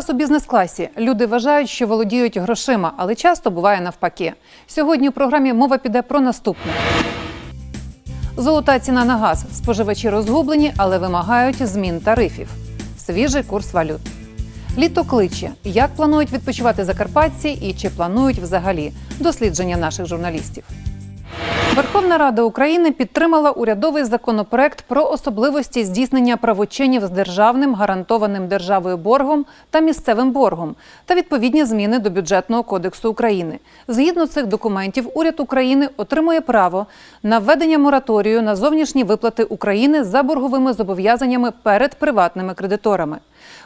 Вас у бізнес-класі. Люди вважають, що володіють грошима, але часто буває навпаки. Сьогодні у програмі мова піде про наступне. Золота ціна на газ. Споживачі розгублені, але вимагають змін тарифів. Свіжий курс валют. Літо кличе. Як планують відпочивати закарпатці і чи планують взагалі дослідження наших журналістів. Верховна Рада України підтримала урядовий законопроект про особливості здійснення правочинів з державним гарантованим державою боргом та місцевим боргом та відповідні зміни до бюджетного кодексу України. Згідно цих документів, уряд України отримує право на введення мораторію на зовнішні виплати України за борговими зобов'язаннями перед приватними кредиторами.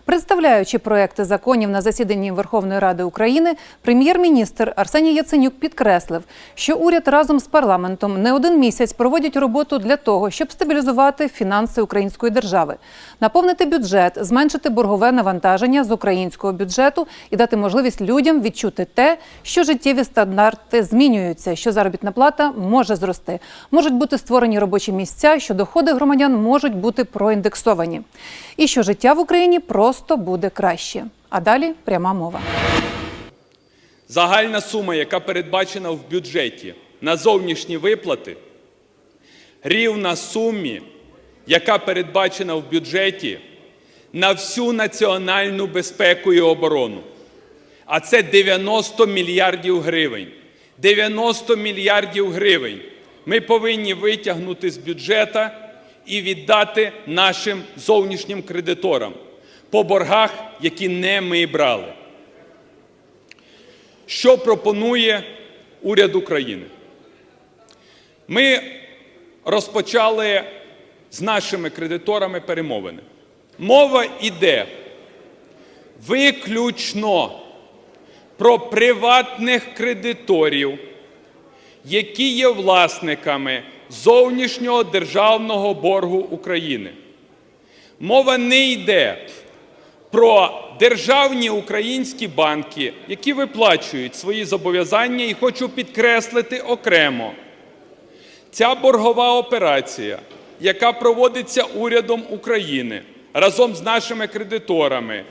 Представляючи проекти законів на засіданні Верховної Ради України, прем'єр-міністр Арсеній Яценюк підкреслив, що уряд разом з парламентом не один місяць проводять роботу для того, щоб стабілізувати фінанси української держави, наповнити бюджет, зменшити боргове навантаження з українського бюджету і дати можливість людям відчути те, що життєві стандарти змінюються, що заробітна плата може зрости, можуть бути створені робочі місця, що доходи громадян можуть бути проіндексовані, і що життя в Україні просто буде краще. А далі пряма мова. Загальна сума, яка передбачена в бюджеті на зовнішні виплати, рівна сумі, яка передбачена в бюджеті на всю національну безпеку і оборону. А це 90 мільярдів гривень. 90 мільярдів гривень ми повинні витягнути з бюджета і віддати нашим зовнішнім кредиторам по боргах, які не ми брали. Що пропонує уряд України? Ми розпочали з нашими кредиторами перемовини. Мова йде виключно про приватних кредиторів, які є власниками зовнішнього державного боргу України. Мова не йде про державні українські банки, які виплачують свої зобов'язання, і хочу підкреслити окремо. Ця боргова операція, яка проводиться урядом України разом з нашими кредиторами,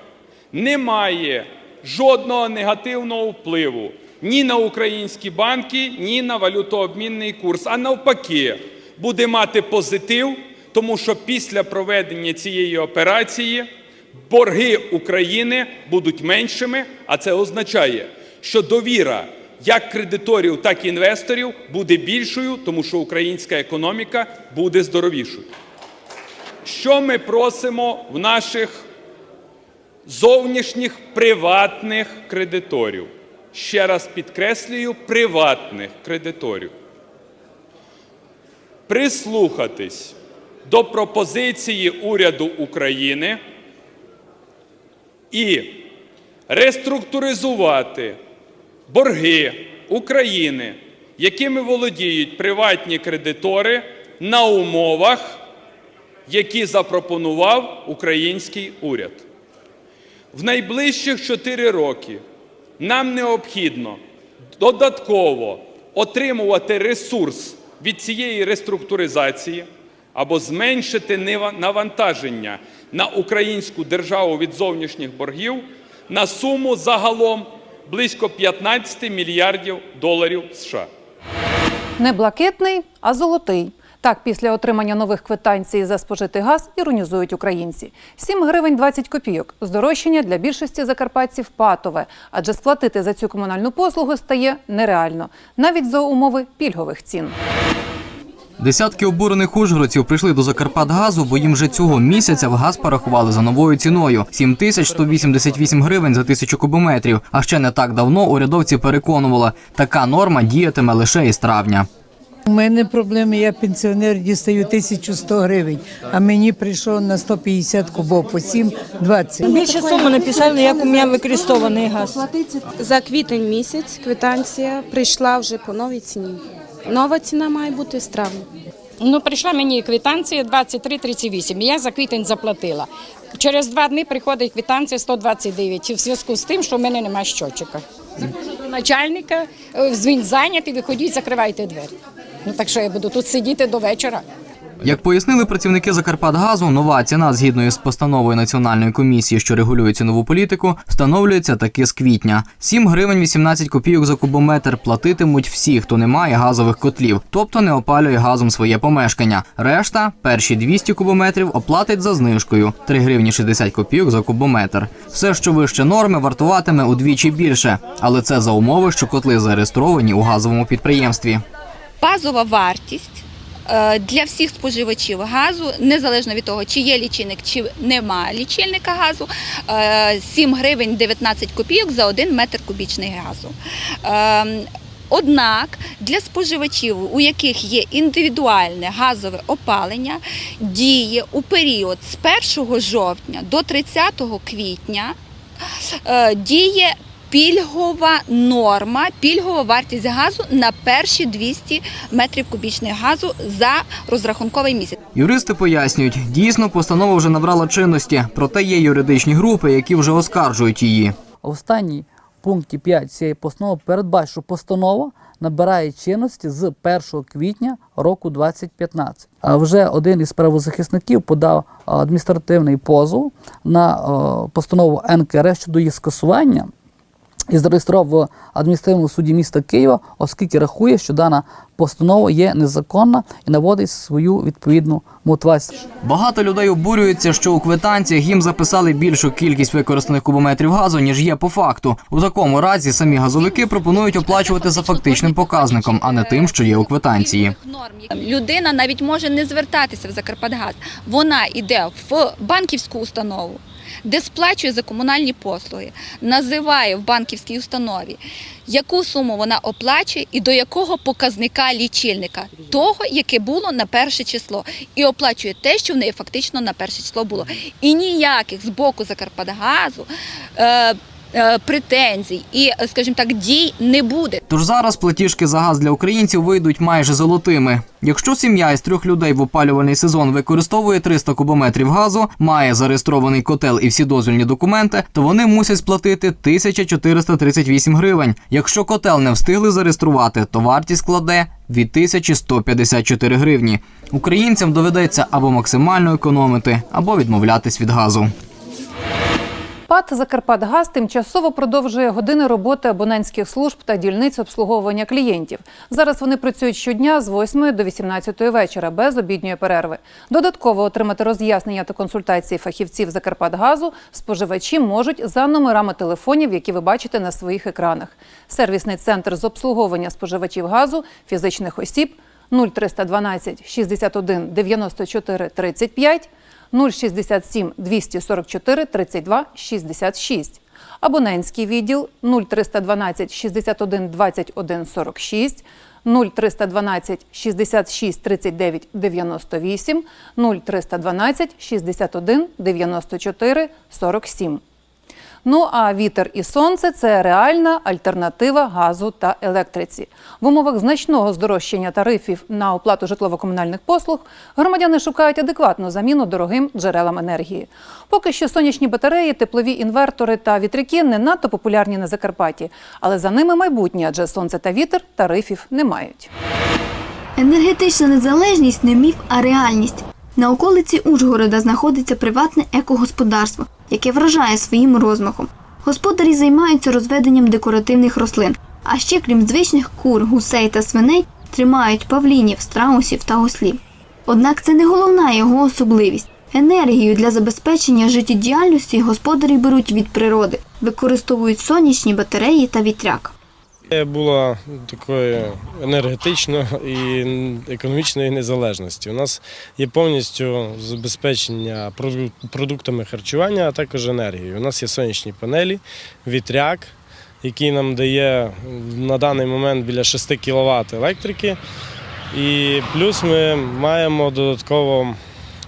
не має жодного негативного впливу ні на українські банки, ні на валютообмінний курс. А навпаки, буде мати позитив, тому що після проведення цієї операції борги України будуть меншими, а це означає, що довіра як кредиторів, так і інвесторів буде більшою, тому що українська економіка буде здоровішою. Що ми просимо в наших зовнішніх приватних кредиторів? Ще раз підкреслюю, приватних кредиторів. Прислухатись до пропозиції уряду України і реструктуризувати борги України, якими володіють приватні кредитори на умовах, які запропонував український уряд. В найближчих 4 роки нам необхідно додатково отримувати ресурс від цієї реструктуризації або зменшити навантаження на українську державу від зовнішніх боргів на суму загалом близько 15 мільярдів доларів США. Не блакитний, а золотий. Так, після отримання нових квитанцій за спожитий газ іронізують українці. 7 гривень 20 копійок. Здорожчання для більшості закарпатців патове, адже сплатити за цю комунальну послугу стає нереально, навіть за умови пільгових цін. Десятки обурених ужгородців прийшли до Закарпатгазу, бо їм вже цього місяця в газ порахували за новою ціною 7188 гривень за тисячу кубометрів. А ще не так давно урядовці переконували, така норма діятиме лише із травня. У мене проблеми, я пенсіонер, дістаю 1100 гривень, а мені прийшло на 150 кубов по 7,20. Більше суму написали, як у мене використований газ. За квітень місяць квитанція прийшла вже по новій ціні. Нова ціна має бути з травня. Ну, прийшла мені квитанція 23,38, і я за квітень заплатила. Через два дні приходить квитанція 129, в зв'язку з тим, що в мене немає щочика. Заходжу до начальника, е, він зайнятий, виходіть, закривайте двері. Ну так що я буду тут сидіти до вечора. Як пояснили працівники Закарпатгазу, нова ціна згідно із постановою Національної комісії, що регулює цінову політику, встановлюється таки з квітня. 7 гривень 18 копійок за кубометр платитимуть всі, хто не має газових котлів, тобто не опалює газом своє помешкання. Решта, перші 200 кубометрів, оплатить за знижкою 3 гривні 60 копійок за кубометр. Все, що вище норми, вартуватиме удвічі більше, але це за умови, що котли зареєстровані у газовому підприємстві. базова вартість для всіх споживачів газу, незалежно від того, чи є лічильник, чи немає лічильника газу, е, 7 гривень 19 копійок за 1 метр кубічний газу. Е, Однак для споживачів, у яких є індивідуальне газове опалення, діє у період з 1 жовтня до 30 квітня е, діє пільгова норма, пільгова вартість газу на перші 200 метрів кубічних газу за розрахунковий місяць. Юристи пояснюють, дійсно постанова вже набрала чинності, проте є юридичні групи, які вже оскаржують її. В останній пункті 5 цієї постанови передбачить, що постанова набирає чинності з 1 квітня року 2015. А вже один із правозахисників подав адміністративний позов на постанову НКР щодо їх скасування і зареєстрував в адміністративному суді міста Києва, оскільки рахує, що дана постанова є незаконна і наводить свою відповідну мотивацію. Багато людей обурюються, що у квитанціях їм записали більшу кількість використаних кубометрів газу, ніж є по факту. У такому разі самі газовики пропонують оплачувати за фактичним показником, а не тим, що є у квитанції. Людина навіть може не звертатися в Закарпатгаз. Вона йде в банківську установу. Де сплачує за комунальні послуги, називає в банківській установі, яку суму вона оплачує і до якого показника лічильника, того, яке було на перше число, і оплачує те, що в неї фактично на перше число було. І ніяких з боку Закарпатгазу е, претензій і, е, скажімо так, дій не буде. Тож зараз платіжки за газ для українців вийдуть майже золотими. Якщо сім'я із трьох людей в опалювальний сезон використовує 300 кубометрів газу, має зареєстрований котел і всі дозвільні документи, то вони мусять сплатити 1438 гривень. Якщо котел не встигли зареєструвати, то вартість складе 2154 гривні. Українцям доведеться або максимально економити, або відмовлятись від газу. ПАТ «Закарпатгаз» тимчасово продовжує години роботи абонентських служб та дільниць обслуговування клієнтів. Зараз вони працюють щодня з 8 до 18 вечора без обідньої перерви. Додатково отримати роз'яснення та консультації фахівців «Закарпатгазу» споживачі можуть за номерами телефонів, які ви бачите на своїх екранах. Сервісний центр з обслуговування споживачів газу фізичних осіб 0312 61 94 35 067 244 32 66. Абонентський відділ 0312 61 21 46, 0312 66 39 98, 0312 61 94 47. Ну а вітер і сонце це реальна альтернатива газу та електриці. В умовах значного здорожчання тарифів на оплату житлово-комунальних послуг громадяни шукають адекватну заміну дорогим джерелам енергії. Поки що сонячні батареї, теплові інвертори та вітряки не надто популярні на Закарпатті, але за ними майбутнє, адже сонце та вітер тарифів не мають. Енергетична незалежність не міф, а реальність. На околиці Ужгорода знаходиться приватне екогосподарство, яке вражає своїм розмахом. Господарі займаються розведенням декоративних рослин, а ще, крім звичних кур, гусей та свиней, тримають павлінів, страусів та ослів. Однак це не головна його особливість. Енергію для забезпечення життєдіяльності господарі беруть від природи, використовують сонячні батареї та вітряк. Була такої енергетичної і економічної незалежності. У нас є повністю забезпечення продуктами харчування, а також енергією. У нас є сонячні панелі, вітряк, який нам дає на даний момент біля 6 кВт електрики. І плюс ми маємо додатково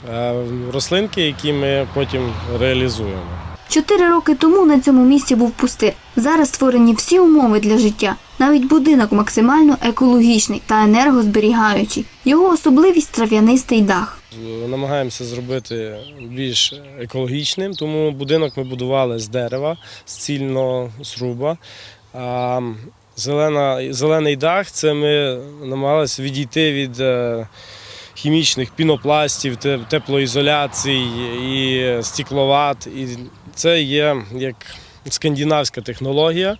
е, рослинки, які ми потім реалізуємо. Чотири роки тому на цьому місці був пустир. Зараз створені всі умови для життя. Навіть будинок максимально екологічний та енергозберігаючий. Його особливість трав'янистий дах. Намагаємося зробити більш екологічним, тому будинок ми будували з дерева, з цільного сруба. А зелена, зелений дах це ми намагалися відійти від е, хімічних пінопластів, теплоізоляцій і стекловат. І це є як скандинавська технологія.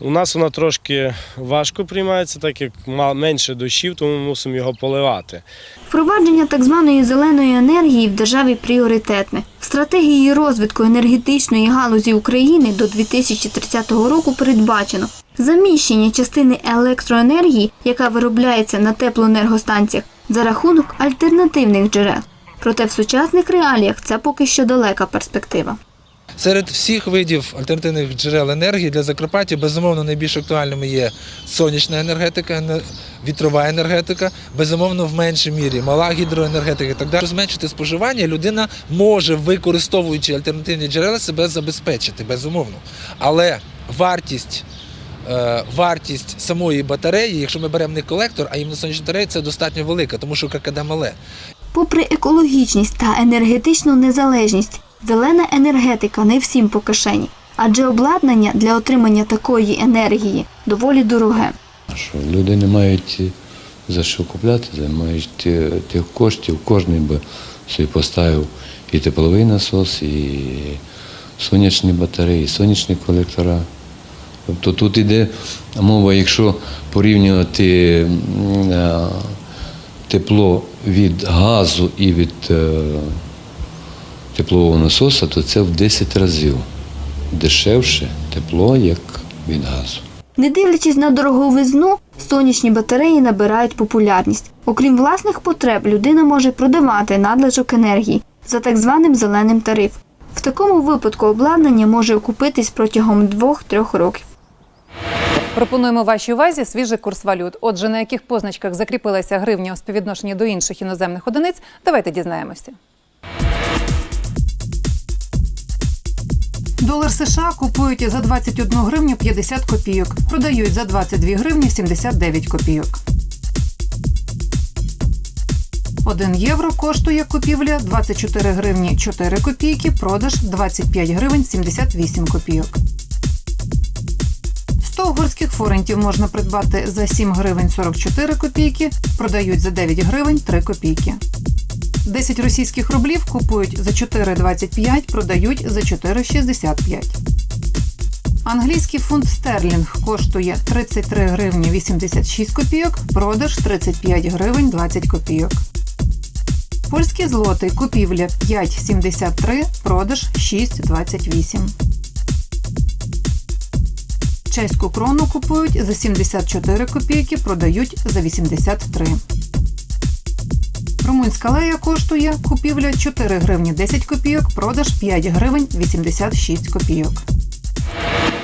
У нас вона трошки важко приймається, так як менше дощів, тому ми мусимо його поливати. Впровадження так званої зеленої енергії в державі пріоритетне. В стратегії розвитку енергетичної галузі України до 2030 року передбачено заміщення частини електроенергії, яка виробляється на теплоенергостанціях, за рахунок альтернативних джерел. Проте в сучасних реаліях це поки що далека перспектива. Серед всіх видів альтернативних джерел енергії для Закарпаття безумовно найбільш актуальними є сонячна енергетика, вітрова енергетика, безумовно в меншій мірі мала гідроенергетика і так далі. Зменшити споживання людина може, використовуючи альтернативні джерела, себе забезпечити, безумовно. Але вартість. е, Вартість самої батареї, якщо ми беремо не колектор, а іменно сонячну батарею, це достатньо велика, тому що ККД мале. Попри екологічність та енергетичну незалежність, зелена енергетика не всім по кишені, адже обладнання для отримання такої енергії доволі дороге. Що люди не мають за що купляти, не мають тих коштів. Кожен би собі поставив і тепловий насос, і сонячні батареї, і сонячні колектора. Тобто тут йде мова, якщо порівнювати е, тепло від газу і від е, теплового насоса, то це в 10 разів дешевше тепло, як від газу. Не дивлячись на дороговизну, сонячні батареї набирають популярність. Окрім власних потреб, людина може продавати надлишок енергії за так званим зеленим тарифом. В такому випадку обладнання може окупитись протягом 2-3 років. Пропонуємо вашій увазі свіжий курс валют. Отже, на яких позначках закріпилася гривня у співвідношенні до інших іноземних одиниць, давайте дізнаємося. Долар США купують за 21 гривню 50 копійок, продають за 22 гривні 79 копійок. 1 євро коштує купівля 24 гривні 4 копійки, продаж 25 гривень 78 копійок. 100 угорських форентів можна придбати за 7 гривень 44 копійки, продають за 9 гривень 3 копійки. 10 російських рублів купують за 4,25, продають за 4,65. Англійський фунт стерлінг коштує 33 гривні 86 копійок, продаж 35 гривень 20 копійок. Польський злотий купівля 5,73, продаж 6,28. Чеську крону купують за 74 копійки, продають за 83. Румунська лея коштує купівля 4 гривні 10 копійок, продаж 5 гривень 86 копійок.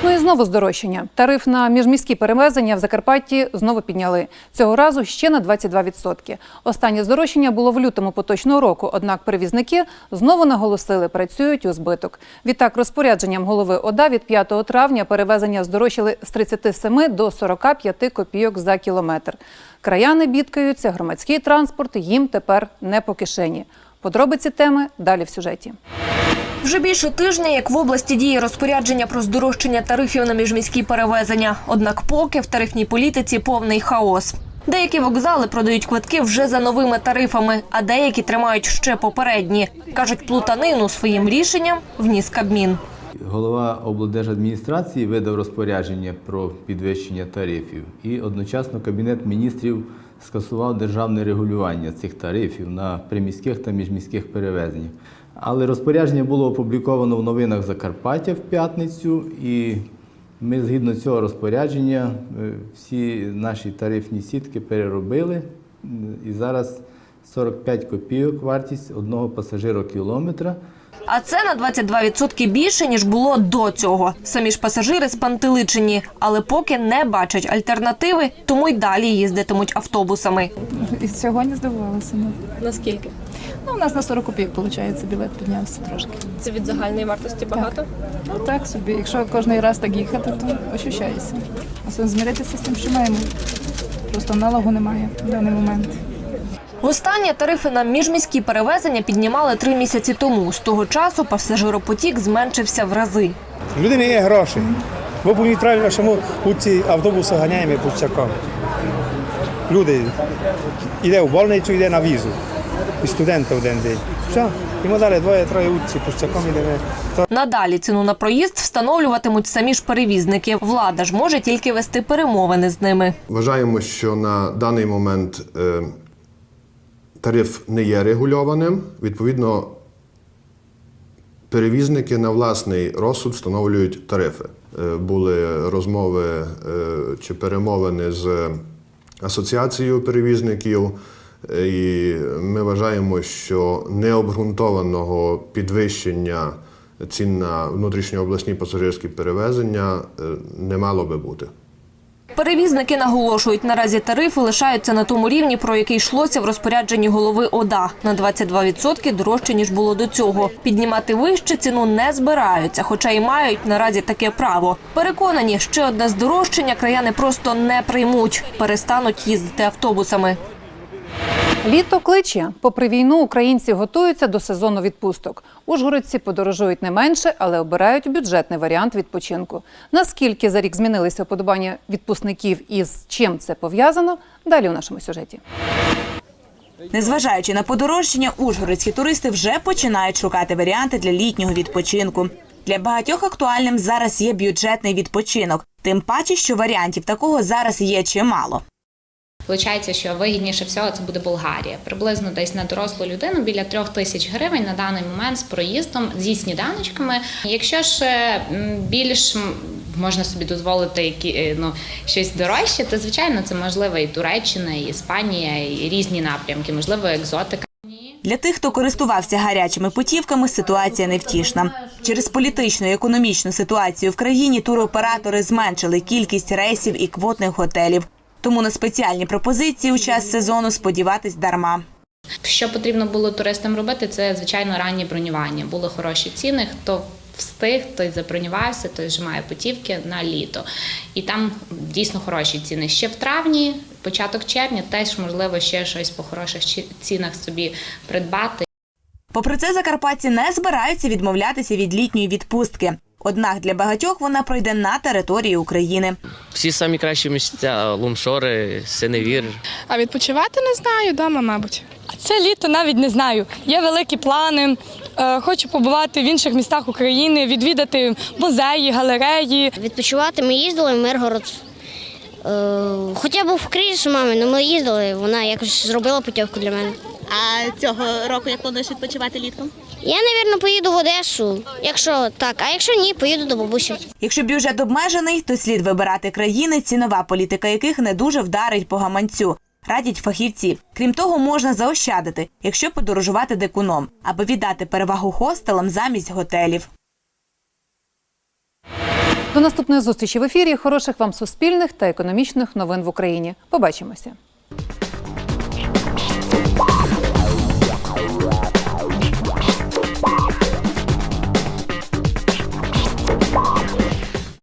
Ну і знову здорожчання. Тариф на міжміські перевезення в Закарпатті знову підняли. Цього разу ще на 22%. Останнє здорожчання було в лютому поточного року, однак перевізники знову наголосили, працюють у збиток. Відтак, розпорядженням голови ОДА від 5 травня перевезення здорожчали з 37 до 45 копійок за кілометр. Краяни бідкаються, громадський транспорт їм тепер не по кишені. Подробиці теми далі в сюжеті. Вже більше тижня, як в області діє розпорядження про здорожчання тарифів на міжміські перевезення. Однак поки в тарифній політиці повний хаос. Деякі вокзали продають квитки вже за новими тарифами, а деякі тримають ще попередні. Кажуть, плутанину своїм рішенням вніс Кабмін. Голова облдержадміністрації видав розпорядження про підвищення тарифів, і одночасно Кабінет міністрів скасував державне регулювання цих тарифів на приміських та міжміських перевезеннях. Але розпорядження було опубліковано в новинах Закарпаття в п'ятницю, і ми згідно цього розпорядження е, всі наші тарифні сітки переробили. І зараз 45 копійок вартість одного пасажирокілометра. А це на 22% більше ніж було до цього. Самі ж пасажири спантеличені, але поки не бачать альтернативи, тому й далі їздитимуть автобусами. І цього не здивувалася. Ну. Наскільки? ну, у нас на 40 копійок, виходить, білет піднявся трошки. Це від загальної вартості багато? Ну так собі, якщо кожен раз так їхати, то ощущається. А змиритися з тим, що маємо. Просто аналогу немає в даний момент. Востаннє тарифи на міжміські перевезення піднімали три місяці тому. З того часу пасажиропотік зменшився в рази. У людини є гроші. Бо по правильно, що ми у ці автобуси ганяємо по всякому. Люди йде в больницю, йде на візу. І студента один день. Все, йому дали двоє-троє учці, пущаком ідемо. Надалі ціну на проїзд встановлюватимуть самі ж перевізники. Влада ж може тільки вести перемовини з ними. Вважаємо, що на даний момент е, тариф не є регульованим. Відповідно, перевізники на власний розсуд встановлюють тарифи. Е, Були розмови е, чи перемовини з асоціацією перевізників, е, і ми вважаємо, що необґрунтованого підвищення цін на внутрішньообласні пасажирські перевезення не мало би бути. Перевізники наголошують, наразі тарифи лишаються на тому рівні, про який йшлося в розпорядженні голови ОДА на 22% дорожче ніж було до цього. Піднімати вище ціну не збираються, хоча й мають наразі таке право. Переконані, ще одне здорожчання краяни просто не приймуть, перестануть їздити автобусами. Літо кличе. Попри війну, українці готуються до сезону відпусток. Ужгородці подорожують не менше, але обирають бюджетний варіант відпочинку. Наскільки за рік змінилися вподобання відпускників і з чим це пов'язано? Далі у нашому сюжеті. Незважаючи на подорожчання, ужгородські туристи вже починають шукати варіанти для літнього відпочинку. Для багатьох актуальним зараз є бюджетний відпочинок, тим паче, що варіантів такого зараз є чимало. Получається, що вигідніше всього це буде Болгарія. Приблизно десь на дорослу людину біля трьох тисяч гривень на даний момент з проїздом зі сніданочками. Якщо ж більш можна собі дозволити які е, ну щось дорожче, то звичайно це можливо і Туреччина, і Іспанія, і різні напрямки, можливо, екзотика. Для тих, хто користувався гарячими путівками, ситуація невтішна. Через політичну і економічну ситуацію в країні туроператори зменшили кількість рейсів і квотних готелів. Тому на спеціальні пропозиції у час сезону сподіватись дарма. Що потрібно було туристам робити, це звичайно ранні бронювання. Були хороші ціни. Хто встиг, той забронювався, той вже має путівки на літо. І там дійсно хороші ціни. Ще в травні, початок червня, теж можливо ще щось по хороших цінах собі придбати. Попри це, закарпатці не збираються відмовлятися від літньої відпустки. Однак для багатьох вона пройде на території України. Всі самі кращі місця Лумшори, Синевір. А відпочивати не знаю, вдома, мабуть. Це літо навіть не знаю. Є великі плани. Е, Хочу побувати в інших містах України, відвідати музеї, галереї. Відпочивати ми їздили в Миргород. Е, Хоча був в кризі мами, але ми їздили, вона якось зробила путівку для мене. А цього року як плануєш відпочивати літком? Я, мабуть, поїду в Одесу, якщо так, а якщо ні, поїду до бабусі. Якщо бюджет обмежений, то слід вибирати країни, цінова політика яких не дуже вдарить по гаманцю. Радять фахівці. Крім того, можна заощадити, якщо подорожувати декуном, аби віддати перевагу хостелам замість готелів. До наступної зустрічі в ефірі. Хороших вам суспільних та економічних новин в Україні. Побачимося.